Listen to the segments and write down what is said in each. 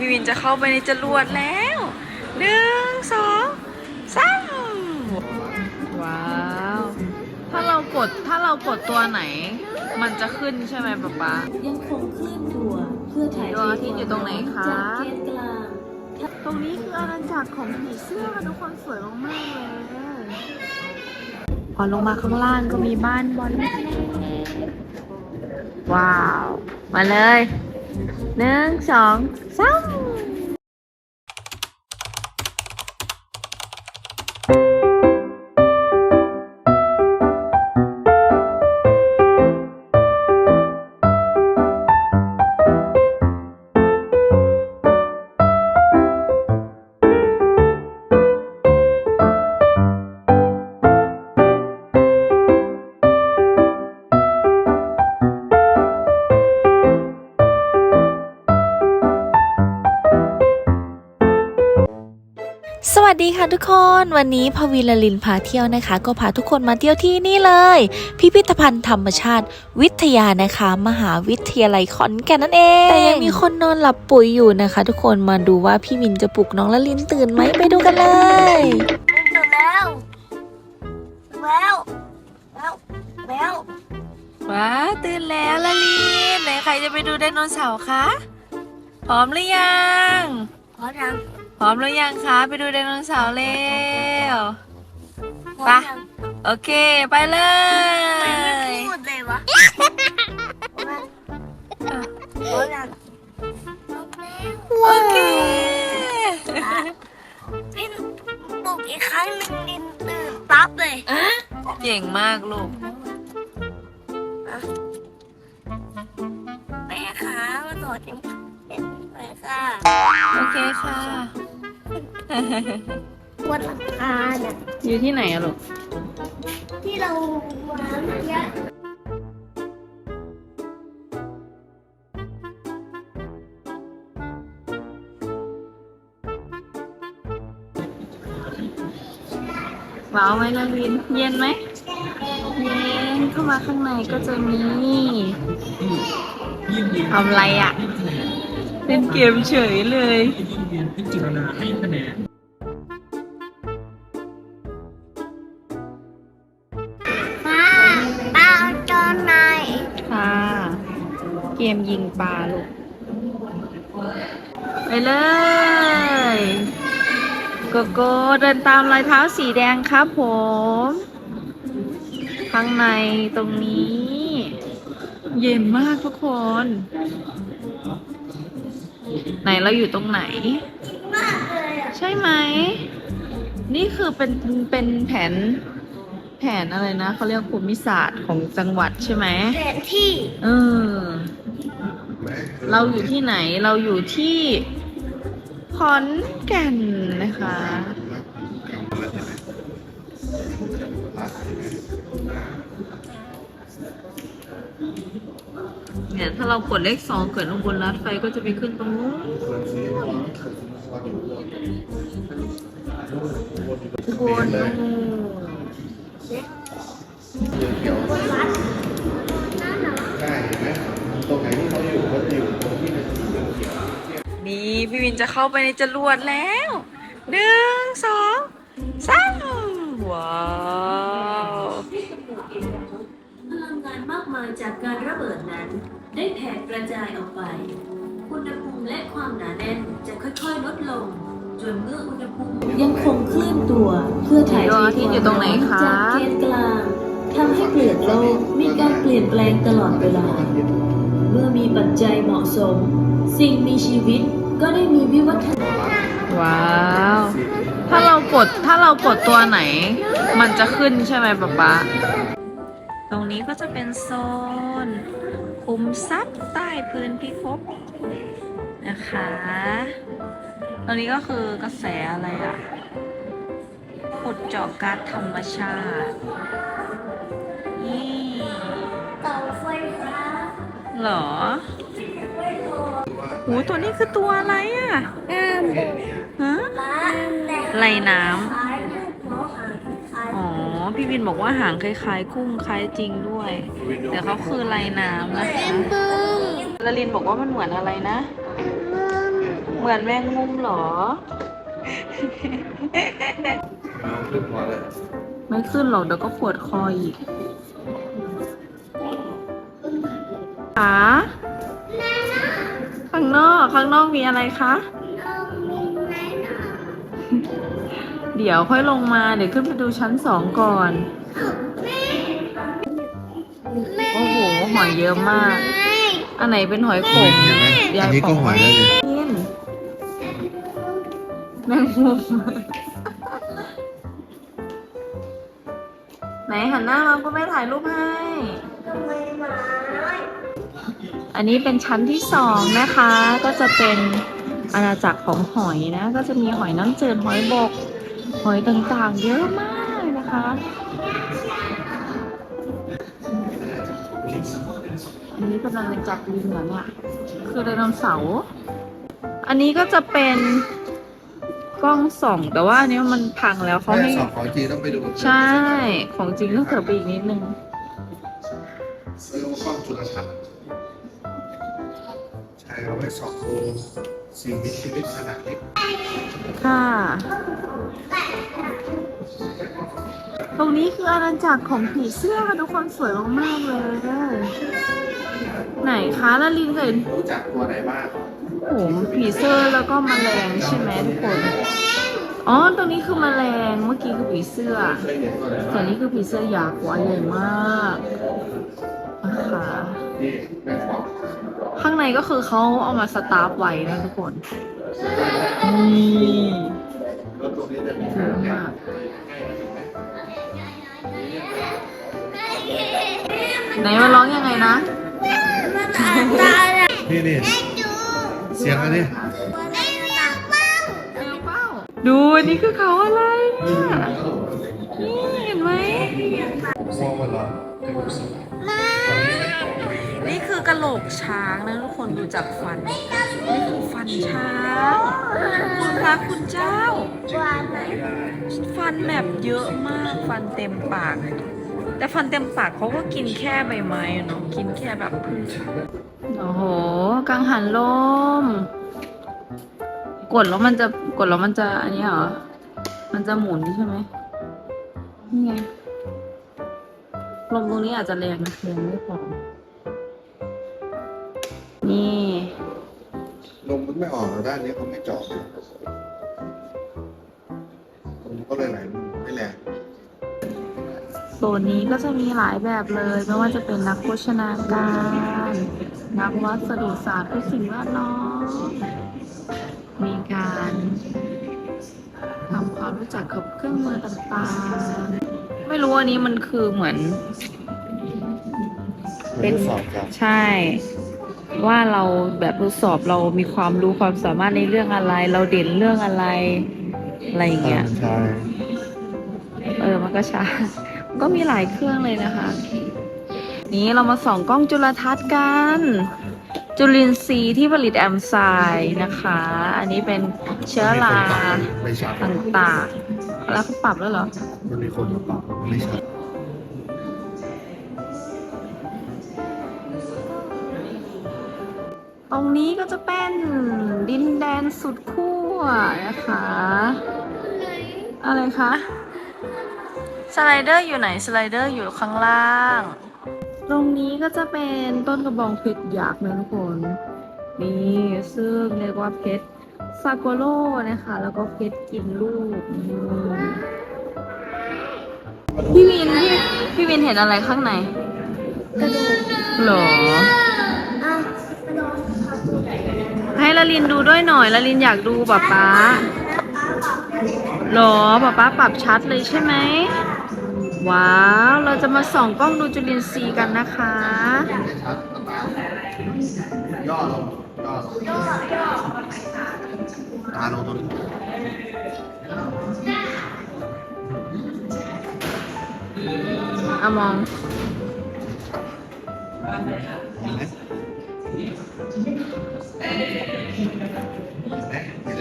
พี่วินจะเข้าไปในจรวดแล้วหนึ่งสองสามว้าว ถ้าเรากดถ้าเรากดตัวไหน มันจะขึ้นใช่ไหมป๊าป๊า ยังคงเคลื่อนตัวเพื่อถ่ายดวงอาทิตย์อยู่ตรงไหนคะ จากเกณฑ์กลาง ตรงนี้คืออาณาจักรของผีเสื้อค่ะทุกคนสวยมากๆเลยพอลงมาข้างล่างก็มีบ้านบอลว้าว มาเลย หนึ่งสองสาม ดีค่ะทุกคนวันนี้พวีลลินพาเที่ยวนะคะ ก็พาทุกคนมาเที่ยวที่นี่เลย พิพิธภัณฑ์ธรรมชาติ วิทยานะคะ มหาวิทยาลัยขอนแก่นนั่นเอง แต่ยังมีคนนอนหลับปุ๋ยอยู่นะคะ ทุกคนมาดูว่าพี่มินจะปลุกน้องละลินตื่นไหมไปดูกันเลยตื่นแล้วแล้วแล้วแล้วว้าวตื่นแล้วละลินไหนใครจะไปดูไดโนเสาร์คะพร้อมหรือยัง พอยังพร้อมหรือยังคะไปดูไดโนเสาร์เร็วพอไปยังโอเค ไปเลไม่ยพูดเลยวะพอยังโอเค พี่ปลุกอีกครั้งหนึ่งนินตื่นปั๊บเลยเก่งมากลูก แม่ขามาสอนยังเป็น ไปค่ะ โอเคค่ะวันหลังคาน่ะอยู่ที่ไหนอะลูก ที่เราวางเมื่อกี้ว้าวไหมละลิน เย็นไหม เย็นเข้ามาข้างในก็จะมีทำอะไรอะ เล่นเกมเฉยเลยพิจารณาให้คะแนนป้าป้าจอนไหนค่ะ เกมยิงปลาลูก ไปเลย โกโก้เดินตามรอยเท้าสีแดงครับผม ข้างในตรงนี้ เย็นมากทุกคน ไหนเราอยู่ตรงไหน ใช่ไหม นี่คือเป็นเป็นแผน แผนอะไรนะเขาเรียกภูมิศาสตร์ของจังหวัดใช่ไหมแผนที่เออเราอยู่ที่ไหนเราอยู่ที่ขอนแก่นนะคะ เนี่ยถ้าเรากดเลขสองเกิดลงบนรัดไฟก็จะไปขึ้นตรงนู้นบนนู้นนี่พี่วินจะเข้าไปในจรวดแล้วหนึ่งสอง มายจากการระเบิดนั้น ได้แผ่กระจายออกไป อุณหภูมิและความหนาแน่นจะค่อยๆลดลง จนเมื่ออุณหภูมิยังคงเคลื่อนตัวเพื่อถ่ายดวงอาทิตย์อยู่ตรงไหนคะจากเกณฑ์กลางทำให้เปลือกโลกมีการเปลี่ยนแปลงตลอดเวลา เมื่อมีปัจจัยเหมาะสม สิ่งมีชีวิตก็ได้มีวิวัฒนา ว้าว ถ้าเรากดถ้าเรากดตัวไหน มันจะขึ้นใช่ไหมป๊าป๊า ตรงนี้ก็จะเป็นโซนคุมทรัพย์ใต้พื้นพิภพนะคะ ตรงนี้ก็คือกระแสอะไรอะขุดเจาะก๊าซธรรมชาตินี่เต่าไฟฟ้าเหรอโหตัวนี้คือตัวอะไรอะน้ำบุกฮะป้าแต่ไรน้ข พี่วินบอกว่าหางคล้ายๆกุ้งคล้ายจริงด้วย แต่เขาคือไรน้ำนะคะปึ้งละลินบอกว่ามันเหมือนอะไรนะมึงเหมือนแมงมุมเหรอเอาขึ้นพอเลยไม่ขึ้นหรอกเดี๋ยวก็ปวดคออีกขาข้างนอกข้างนอกมีอะไรคะ เดี๋ยวค่อยลงมา เดี๋ยวขึ้นไปดูชั้นสองก่อน โอ้โห หอยเยอะมาก อันไหนเป็นหอยขมเห็นไหมยาอัยนนี้ก็หอยแล้วดิกินแมงมุมไหนหันหน้ามาก็ไม่ถ่ายรูปให้ อันนี้เป็นชั้นที่สองนะคะ ก็จะเป็นอาณาจักรของหอยนะ ก็จะมีหอยน้ำจืดหอยบก หอยต่างๆ เยอะมากนะคะ อันนี้กำลังจะจับลิงเหรอเนี่ย คือไดโนเสาร์อันนี้ก็จะเป็นกล้องส่องแต่ว่าอันนี้มันพังแล้วเขาถ้าให้ สอบของจริงต้องไปดูใช่ ของจริงต้องเถิบไปอีกนิดนึง เรื่องกล้องจุลทรรศน์ใช่เอาไว้สอบดู สิ่งมีชีวิตขนาดเล็กค่ะ ตรงนี้คืออาณาจักรของผีเสื้อค่ะทุกคนสวยมากๆเลย ไหนคะลาลินเคยเห็นรู้จักตัวไหนบ้างโอ้โหผีเสื้อแล้วก็แมลงใช่ไหมทุกคน อ๋อ ตรงนี้คือแมลง เมื่อกี้คือผีเสื้อเคยเห็นตัวไหนส่วบ้านงนี้คือผีเสื้อยักษ์หัวใหญ่มากนะคะนี่แม่ฟอง ข้างในก็คือเขาเอามาสตาร์ฟไว้นะทุกคนนี่รถตรงนี้จะมีเยอะมากไหนมาร้องยังไงนะนี่นี่เสียงอะไรดูอันนี้คือเขาอะไรเนี่ยนี่เห็นไหมมองมันเหรอ นี่คือกระโหลกช้างนะทุกคนดูจากฟัน นี่คือฟันช้างคุณพระคุณเจ้า ฟันแบบเยอะมาก ฟันเต็มปาก แต่ฟันเต็มปากเขาก็กินแค่ใบไม้เนาะ กินแค่แบบพืชโอ้โห กังหันลม กดแล้วมันจะ กดแล้วมันจะ อันนี้เหรอ มันจะหมุนใช่ไหมนี่ไง ลมตรงนี้อาจจะแรงนะแรงไม่พอนี่ลมมันไม่ออกด้านนี้เขาไม่เจาะลมก็เลยไหลไม่แรงโซนนี้ก็จะมีหลายแบบเลยไม่ว่าจะเป็นนักโภชนาการ นักวัสดุศาสตร์เพื่อสิ่งแวดล้อมมีการทำความรู้จักกับเครื่องมือต่างๆ ไม่รู้อันนี้มันคือเหมือน เป็นทดสอบครับใช่ ว่าเราแบบทดสอบเรามีความรู้ความสามารถในเรื่องอะไร เราเด่นเรื่องอะไร อะไรอย่างเงี้ย ใช่เออ มันก็ช้า ก็มีหลายเครื่องเลยนะคะ นี้เรามาส่องกล้องจุลทรรศน์กัน จุลินทรีย์ที่ผลิตแอมไซด์นะคะ อันนี้เป็นเชื้อราไม่ชัด ต่างๆ แล้วเขาปรับแล้วเหรอ มันมีคนมาปรับไม่ชัดตรงนี้ก็จะเป็นดินแดนสุดขั้วนะคะ อะไรคะ สไลเดอร์อยู่ไหน สไลเดอร์อยู่ข้างล่าง ตรงนี้ก็จะเป็นต้นกระบองเพชรยักษ์นะทุกคน นี่ซึ่งเรียกว่าเพชร ซาโกโลนะคะ แล้วก็เพชรกินลูกนี่พี่วินพี่พี่วินเห็นอะไรข้างในกระดูกหรอ อะกระดูกให้ละลินดูด้วยหน่อยละลินอยากดูป๊าป๊าหรอป๊าป๊าปรับชัดเลยใช่ไหม ว้าว เราจะมาส่องกล้องดูจุลินทรีย์กันนะคะไม่ชัดย่อลงย่อลงตาลงตรงนี้อะมองเห็นแล้ว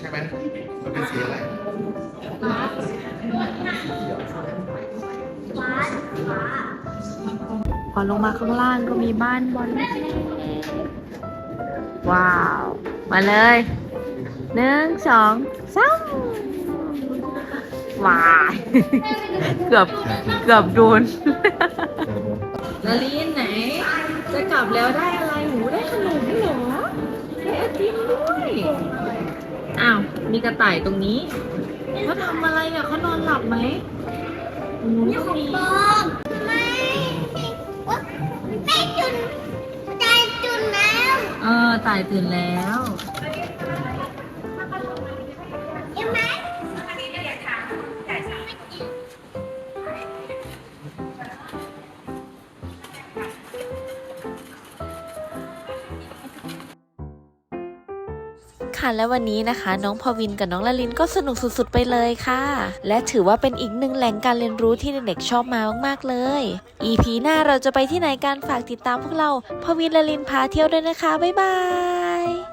ใช่ไหมมันเป็นสีอะไร พอลงมาข้างล่างก็มีบ้านบอลว้าว มาเลยหนึ่งสองสามวายเกือบเกือบโดนนาลินไหน จะกลับแล้วได้อะไรหนูได้ขนมเหรอได้ไอติมด้วยอ้าวมีกระต่ายตรงนี้เขาทำอะไรอะเขานอนหลับไหม หนูนี่มีบอมไม่ได้จุนได้จุนแล้ว เออตายตื่นแล้ว และวันนี้นะคะ น้องพวินกับน้องละลินก็สนุกสุดๆไปเลยค่ะ และถือว่าเป็นอีกหนึ่งแหล่งการเรียนรู้ที่เด็กๆชอบมามากๆเลย EP หน้าเราจะไปที่ไหนกันฝากติดตามพวกเราพวินละลินพาเที่ยวด้วยนะคะ บ๊ายบาย